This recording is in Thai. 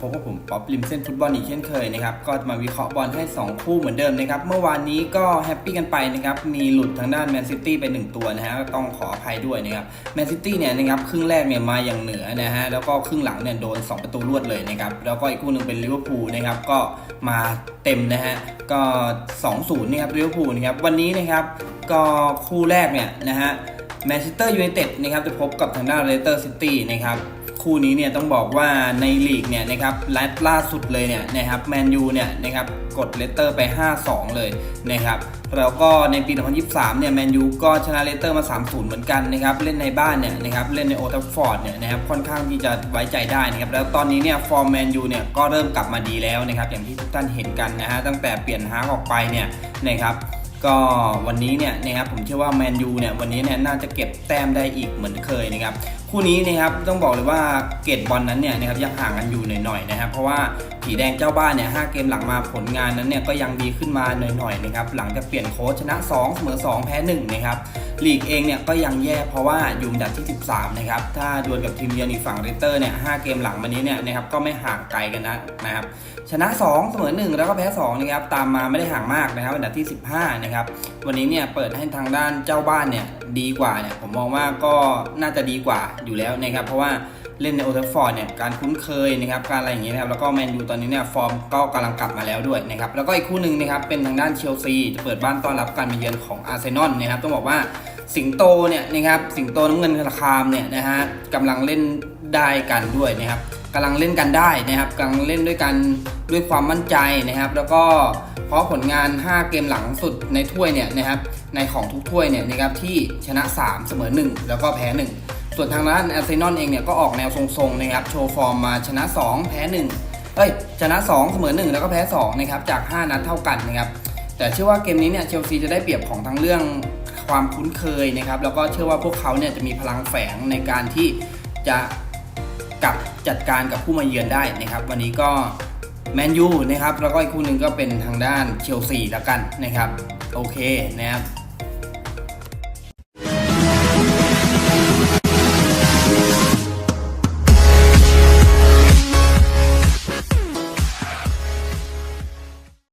พบกับผมป๊อปริมเส้นฟุตบอลอีกเช่นเคยนะครับก็มาวิเคราะห์บอลให้ 2 คู่เหมือนเดิมนะครับเมื่อวานนี้ก็แฮปปี้กันไปนะครับมีหลุดทางด้านแมนซิตี้ไป 1 ตัวนะฮะก็ต้องขออภัยด้วยนะครับแมนซิตี้เนี่ยนะครับครึ่งแรกเนี่ยมาอย่างเหนือนะฮะแล้วก็ครึ่งหลังเนี่ยโดน 2 ประตูรวดเลยนะครับแล้วก็อีกคู่หนึ่งเป็นลิเวอร์พูลนะครับก็มาเต็มนะฮะก็ 2-0นะครับลิเวอร์พูลนะครับวันนี้นะครับก็คู่แรกเนี่ยนะฮะแมนเชสเตอร์ยูไนเต็ดนะครับจะพบกับทางด้านเลสเตอร์ซิตี้นะครับ คู่นี้เนี่ยต้องบอกว่าในลีกเนี่ยนะครับลัดล่าสุดเลยเนี่ยนะครับแมนยูเนี่ยนะครับกดเลสเตอร์ไป 5-2 เลยนะครับแล้วก็ในปี 2023 เนี่ยแมนยูก็ชนะเลสเตอร์มา 3-0 เหมือนกันนะครับเล่นในบ้านเนี่ยนะครับเล่นในโอทัฟฟอร์ดเนี่ยนะครับค่อนข้างที่จะไว้ใจได้นะครับแล้วตอนนี้เนี่ยฟอร์มแมนยูเนี่ยก็เริ่มกลับมาดีแล้วนะครับอย่างที่ทุกท่านเห็นกันนะฮะตั้งแต่เปลี่ยนฮาร์กออกไปเนี่ยนะครับ ก็วันนี้เนี่ยนะครับผมเชื่อว่าแมนยูเนี่ยวันนี้เนี่ยน่าจะเก็บแต้มได้อีกเหมือนเคยนะครับคู่นี้นะครับต้องบอกเลยว่าเกตบอลนั้นเนี่ยนะครับยังห่างกันอยู่หน่อยๆนะครับเพราะว่าผีแดงเจ้าบ้านเนี่ยหเกมหลังมาผลงานนั้นเนี่ยก็ยังดีขึ้นมาหน่อยๆนะครับหลังจากเปลี่ยนโค้ชชนะ2เสมอ2 แพ้1นะครับลีกเองเนี่ยก็ยังแย่เพราะว่าอยู่อันดับที่ 13นะครับถ้าดวลกับทีมเยือนอีกฝั่งเรเตอร์เนี่ยหเกมหลังมานี้เนี่ยนะครับก็ไม่ห่างไกลกันนะนะครับชนะ2เสมอ1แล้วก็แพ้2นะครับตามมาไม่ได้ห่างมากนะครับอันดับที่ 15นะครับวันนี้เนี่ยเปิดให้ทางด้านเจ้าบ้านเนี่ยดีกว่าเนี่ยผมมองว่าก็น่าจะดีกว่าอยู่แล้วนะครับเพราะว่าเล่นในโอเทฟอร์ดเนี่ยการคุ้นเคยนะครับการอะไรอย่างเงี้ยนะครับแล้วก็แมนยูตอนนี้เนี่ยฟอร์มก็กำลังกลับมาแล้วด้วยนะครับแล้วก็อีกคู่หนึ่งนะครับเป็นทางด้านเชลซีจะเปิดบ้านต้อนรับการมาเยือนของอาร์เซนอลนะครับต้องบอกว่าสิงโตเนี่ยนะครับสิงโตน้ำเงินคามเนี่ยนะฮะกำลังเล่นได้กันด้วยนะครับกำลังเล่นกันได้นะครับกำลังเล่นด้วยกันด้วยความมั่นใจนะครับ แล้วก็เพราะผลงาน 5 เกมหลังสุดในถ้วยเนี่ยนะครับในของทุกถ้วยเนี่ยนะครับที่ชนะ 3 เสมอ 1 แล้วก็แพ้ 1 ส่วนทางด้านอาร์เซนอลเองเนี่ยก็ออกแนวทรงๆนะครับโชว์ฟอร์มมาชนะ 2 แพ้ 1 เอ้ยชนะ 2 เสมอ 1 แล้วก็แพ้2นะครับจาก 5 นัดเท่ากันนะครับแต่เชื่อว่าเกมนี้เนี่ยเชลซีจะได้เปรียบของทั้งเรื่องความคุ้นเคยนะครับแล้วก็เชื่อว่าพวกเขาเนี่ยจะมีพลังแฝงในการที่จะกับจัดการกับผู้มาเยือนได้นะครับวันนี้ก็แมนยูนะครับแล้วก็อีกคู่หนึ่งก็เป็นทางด้านเชลซีแล้วกันนะครับโอเคนะครับ